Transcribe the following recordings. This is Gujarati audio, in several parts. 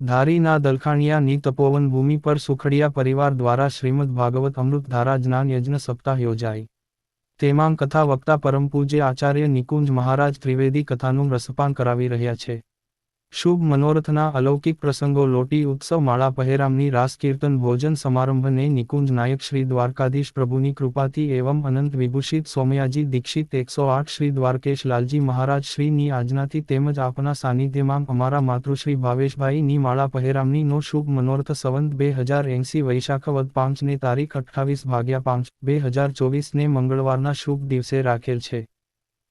ધારીના દલખાણિયાની તપોવન ભૂમિ પર સુખડિયા પરિવાર દ્વારા શ્રીમદ ભાગવત અમૃતધારા જ્ઞાન યજ્ઞ સપ્તાહ યોજાઈ. તેમાં કથા વક્તા પરમ પૂજ્ય આચાર્ય નિકુંજ મહારાજ ત્રિવેદી કથાનું રસપાન કરાવી રહ્યા છે. શુભ મનોરથના અલૌકિક પ્રસંગો લોટી ઉત્સવ માળા પહેરામની રાસ કીર્તન ભોજન સમારંભને નિકુંજ નાયક શ્રી દ્વારકાધીશ પ્રભુની કૃપાથી એવમ અનંત વિભૂષિત સોમયાજી દીક્ષિત એકસો આઠ શ્રી દ્વારકેશ લાલજી મહારાજ શ્રીની આજ્ઞાથી તેમજ આપના સાનિધ્યમાં અમારા માતૃશ્રી ભાવેશભાઈની માળા પહેરામની નો શુભ મનોરથ સંવંત બે હજાર એંસી વૈશાખ વદ પાંચને તારીખ અઠ્ઠાવીસ ભાગ્યા પાંચ બે હજાર ચોવીસને મંગળવારના શુભ દિવસે રાખેલ છે.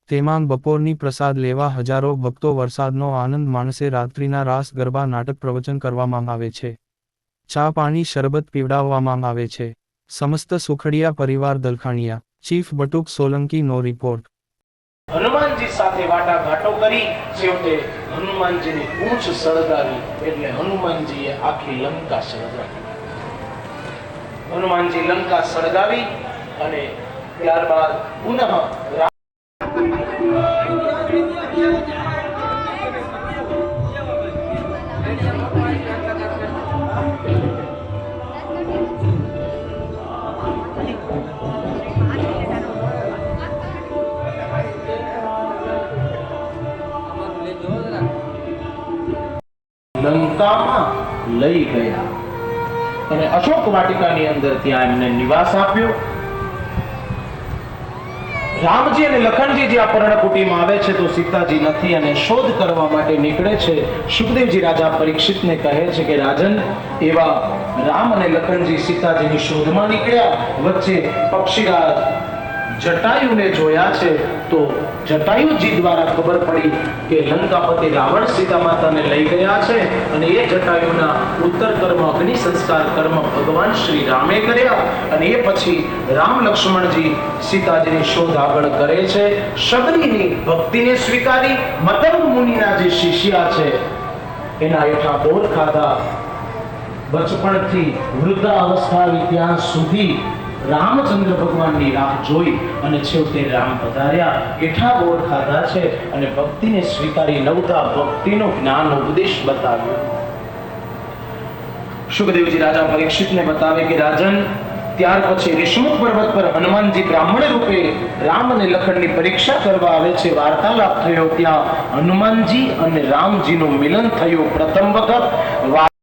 તેમાં બપોરની પ્રસાદ લેવા હજારો ભક્તો વરસાદનો આનંદ માણસે રાત્રિના રાસ ગરબા નાટક પ્રવચન કરવામાં આવે છે. ચા પાણી શરબત પીવડાવવામાં આવે છે. સમસ્ત સુખડિયા પરિવાર દલખાણિયા. ચીફ બટુક સોલંકી નો રિપોર્ટ. હનુમાનજી સાથે વાટાઘાટો કરી છેવટે હનુમાનજીની પૂંછ સળગાવી એટલે હનુમાનજીએ આખી લંકા સળગાવી. હનુમાનજી લંકા સળગાવી અને ત્યારબાદ પુનઃ લંકામાં લઈ ગયા. અને અશોક વાટિકાની અંદર ત્યાં એમને નિવાસ આપ્યો. રામજી અને લખનજી જ્યાં પર્ણકુટીમાં આવે છે તો સીતાજી નથી અને શોધ કરવા માટે નીકળે છે. સુખદેવજી રાજા પરીક્ષિતને કહે છે કે, રાજન, એવા રામ અને લખનજી સીતાજીની શોધમાં નીકળ્યા વચ્ચે પક્ષીરાજ જટાયુને જોયા છે તો જટાયુજી દ્વારા ખબર પડી કે લંકાપતિ રાવણ સીતા માતાને લઈ ગયા છે અને એ જટાયુના ઉત્તર કર્મ, અગ્નિ સંસ્કાર કર્મ ભગવાન શ્રી રામે કર્યા અને એ પછી રામ લક્ષ્મણજી સીતાજીની શોધ આગળ કરે છે. શબરીની ભક્તિને સ્વીકારી મતમ મુનિના જે શિષ્યા છે, એના હેઠા બોર ખાધા બચપણથી વૃદ્ધ અવસ્થા આવી ત્યાં સુધી રામચંદ્ર ભગવાનની રાહ જોઈ અને છેવટે રામ પધાર્યા. એઠા ગોળ ખાધા છે અને ભક્તિને સ્વીકારી નવતા ભક્તિનો જ્ઞાન ઉપદેશ બતાવ્યો. સુખદેવજી રાજા પરીક્ષિતને બતાવે કે, રાજન, ત્યાર પછી ઋષમુખ પર્વત પર હનુમાનજી બ્રાહ્મણ રૂપે રામ અને લખનની પરીક્ષા કરવા આવે છે. વાર્તાલાપ થયો ત્યાં હનુમાનજી અને રામજીનું મિલન થયું. પ્રથમ વખત